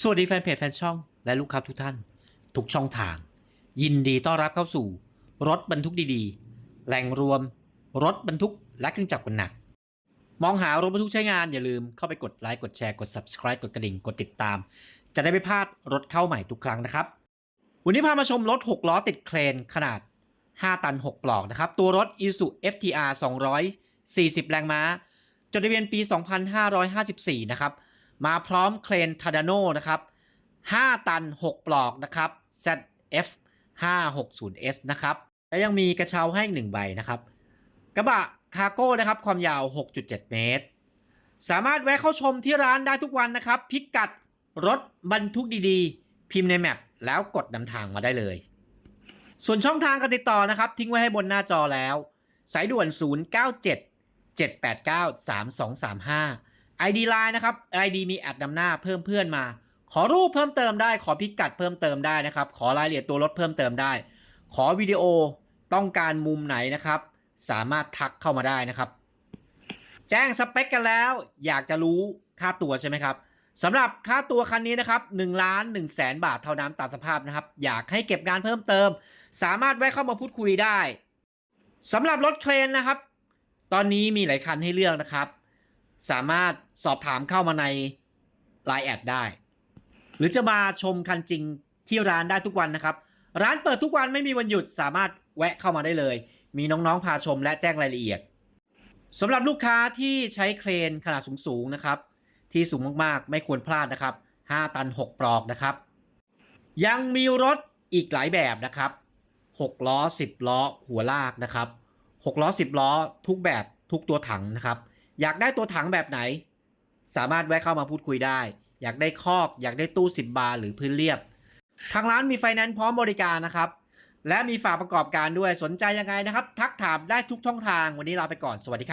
สวัสดีแฟนเพจแฟนช่อง และลูกค้าทุกท่าน ทุกช่องทาง ยินดีต้อนรับเข้าสู่ รถบรรทุกดีๆ แหล่งรวม รถบรรทุกและเครื่องจักรกลหนัก มองหารถบรรทุกใช้งานอย่าลืมเข้าไปกดไลค์กดแชร์กด subscribe กดกระดิ่งกดติดตาม จะได้ไม่พลาดรถเข้าใหม่ทุกครั้งนะครับ วันนี้พามาชมรถ 6 ล้อติดเครนขนาด 5 ตัน 6 ปลอกนะครับตัวรถ Isuzu FTR 240 แรงม้าจดทะเบียนปี 2554 นะครับ มาพร้อมเครนทาดาโนนะครับ 5 ตัน 6 ปลอกนะครับ ZF 560S นะครับ และยังมีกระเช้าให้อีกหนึ่งใบนะครับ กระบะคารโก้นะครับ ความยาว 6.7 เมตร สามารถแวะเข้าชมที่ร้านได้ทุกวันนะครับ พิกัดรถบรรทุกดีๆ พิมพ์ในแมปแล้วกดนำทางมาได้เลย ส่วนช่องทางการติดต่อนะครับ ทิ้งไว้ให้บนหน้าจอแล้ว สายด่วน 097 789 3235 ID Line นะครับ ID มีแอดนำหน้าเพิ่มเพื่อนมา ขอรูปเพิ่มเติมได้ ขอพิกัดเพิ่มเติมได้นะครับ ขอรายละเอียดตัวรถเพิ่มเติมได้ ขอวิดีโอต้องการมุมไหนนะครับ สามารถทักเข้ามาได้นะครับ แจ้งสเปคกันแล้ว อยากจะรู้ค่าตัวใช่ไหมครับสำหรับค่าตัวคันนี้นะครับ1ล้าน1แสนบาทเท่านั้นตามสภาพนะครับ อยากให้เก็บงานเพิ่มเติม สามารถแวะเข้ามาพูดคุยได้สำหรับรถเครนนะครับ ตอนนี้มีหลายคันให้เลือกนะครับ สามารถสอบถามเข้ามาใน Line แอดได้ หรือจะมาชมคันจริงที่ร้านได้ทุกวันนะครับ ร้านเปิดทุกวันไม่มีวันหยุดสามารถแวะเข้ามาได้เลย มีน้องๆพาชมและแจ้งรายละเอียดสำหรับลูกค้าที่ใช้เครนขนาดสูงๆนะครับ ที่สูงมากๆ ไม่ควรพลาดนะครับ 5 ตัน 6 ปลอกนะครับ ยังมีรถอีกหลายแบบนะครับ 6 ล้อ 10 ล้อ หัวลากนะครับ 6 ล้อ 10 ล้อ ทุกแบบทุกตัวถังนะครับ อยากได้ตัวถังแบบไหน สามารถแวะเข้ามาพูดคุยได้ อยากได้คอก อยากได้ตู้ 10 บาร์หรือพื้นเรียบ ทางร้านมีไฟแนนซ์พร้อมบริการนะครับ และมีฝากประกอบการด้วยสนใจยังไงนะครับ ทักถามได้ทุกช่องทางวันนี้ลาไปก่อนสวัสดีครับ